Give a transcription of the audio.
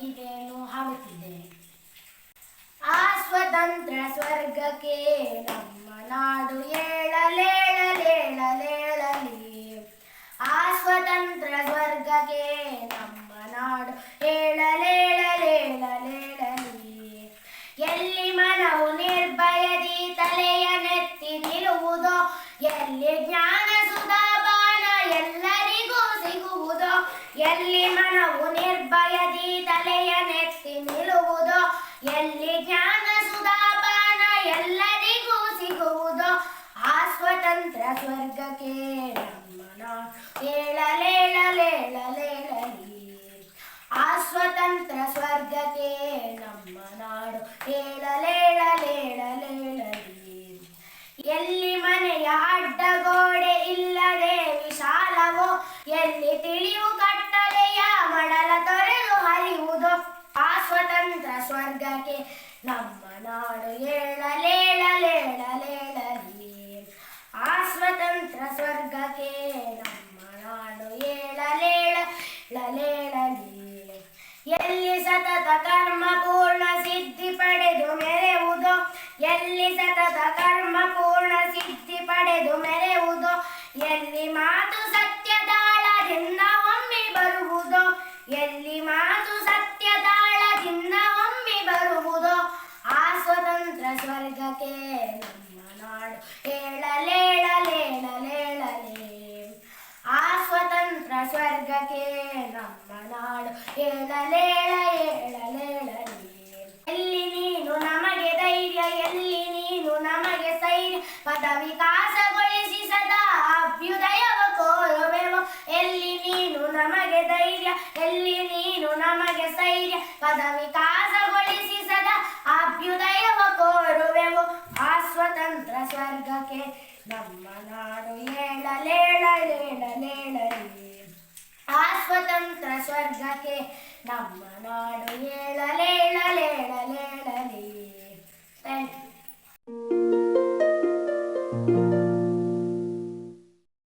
ಗೀತೆಯನ್ನು ಹಾಡುತ್ತಿದ್ದೇನೆ. ಆ ಸ್ವತಂತ್ರ ಸ್ವರ್ಗಕ್ಕೆ ನಮ್ಮ ನಾಡು ಏಳಲೇಳಲೇಳಲೇಳಲಿ. ಆ ಸ್ವತಂತ್ರ ಸ್ವರ್ಗಕ್ಕೆ ನಮ್ಮ ನಾಡು ಏಳಲೇಳಲೇಳಲೇಳಲಿ. ಎಲ್ಲಿ ಮನವು ನಿರ್ಭಯದಿ ತಲೆಯ ನೆತ್ತಿ ನಿಲ್ಲುವುದೋ, ಎಲ್ಲಿ ಜ್ಞಾನ ಸುಧಾಪಾನ ಎಲ್ಲರಿಗೂ ಸಿಗುವುದೋ ಎಲ್ಲಿ ಮನವು ನಿರ್ಭಯದಿ ತಲೆಯ ನೆತ್ತಿ ನಿಲ್ಲುವುದು, ಎಲ್ಲಿ ಜ್ಞಾನ ಸುಧಾಪಾನ ಎಲ್ಲರಿಗೂ ಸಿಗುವುದು, ಆ ಸ್ವತಂತ್ರ ಸ್ವರ್ಗಕ್ಕೆ ನಮ್ಮನ ಏಳಲೇಳಲೇಳಲೇಳಲಿ ಆ ಸ್ವತಂತ್ರ ಸ್ವರ್ಗಕ್ಕೆ ನಮ್ಮ ನಾಡು ಏಳಲೇಳಲೇಳಲೇಳಲಿ ಎಲ್ಲಿ ಮನೆಯ ಅಡ್ಡಗೋಡೆ ಇಲ್ಲದೆ ವಿಶಾಲವೋ, ಎಲ್ಲಿ ತಿಳಿವು ಸ್ವರ್ಗಕ್ಕೆ ನಮ್ಮ ನಾಡು ಏಳಲೇಳಲೇಳಲೇಳಲಿ. ಆ ಸ್ವತಂತ್ರ ಸ್ವರ್ಗಕ್ಕೆ ನಮ್ಮ ನಾಡು ಏಳಲೇಳಲೇಳಲಿ. ಎಲ್ಲಿ ಸತತ ಕರ್ಮ ಪೂರ್ಣ ಸಿದ್ಧಿ ಪಡೆದು ಮೆರೆಯುವುದು ಎಲ್ಲಿ ಸತತ ಕರ್ಮ ಪೂರ್ಣ ಸಿದ್ಧಿ ಪಡೆದು ಮೆರೆಯುವುದೋ ಎಲ್ಲಿ ಮಾತು ಸತ್ಯದಾಳದಿಂದ ಒಮ್ಮೆ ಬರುವುದೋ ಎಲ್ಲಿ ಮಾತು ಸತ್ಯದಾಳದಿಂದ ಒಮ್ಮೆ ಬರುವುದೋ ಆ ಸ್ವತಂತ್ರ ಸ್ವರ್ಗಕ್ಕೆ ನಮ್ಮ ನಾಡು ಏಳಲೇಳಲೇಳಲೇಳಲೇ ಆ ಸ್ವತಂತ್ರ ಸ್ವರ್ಗಕ್ಕೆ ನಮ್ಮ ನಾಡು ಏಳಲೇಳ ಏಳಲೇಳಲಿ ಎಲ್ಲಿ ನೀನು ನಮಗೆ ಧೈರ್ಯ ಎಲ್ಲಿ ನೀನು ನಮಗೆ ಸ್ಥೈರ್ಯ ಪದ ವಿಕಾಸಗೊಳಿಸಿ ಸದಾ ಅಭ್ಯುದಯವ ಕೋರುವೆವು ಎಲ್ಲಿ ನೀನು ನಮಗೆ ಧೈರ್ಯ ಎಲ್ಲಿ ನೀನು ನಮಗೆ ಸ್ಥೈರ್ಯ ಪದ ವಿಕಾಸಗೊಳಿಸಿ ಸದಾ ಅಭ್ಯುದಯವ ಕೋರುವೆವು ಆ ಸ್ವತಂತ್ರ ಸ್ವರ್ಗಕ್ಕೆ ನಮ್ಮ ನಾಡು ಏಳಲೇಳಲೇಳಲೇಳಲಿ ಆ ಸ್ವತಂತ್ರ ಸ್ವರ್ಗಕ್ಕೆ ನಮ್ಮ ನಾಡು ಏಳಲೇಳಲೇಳಲೇಳಲಿ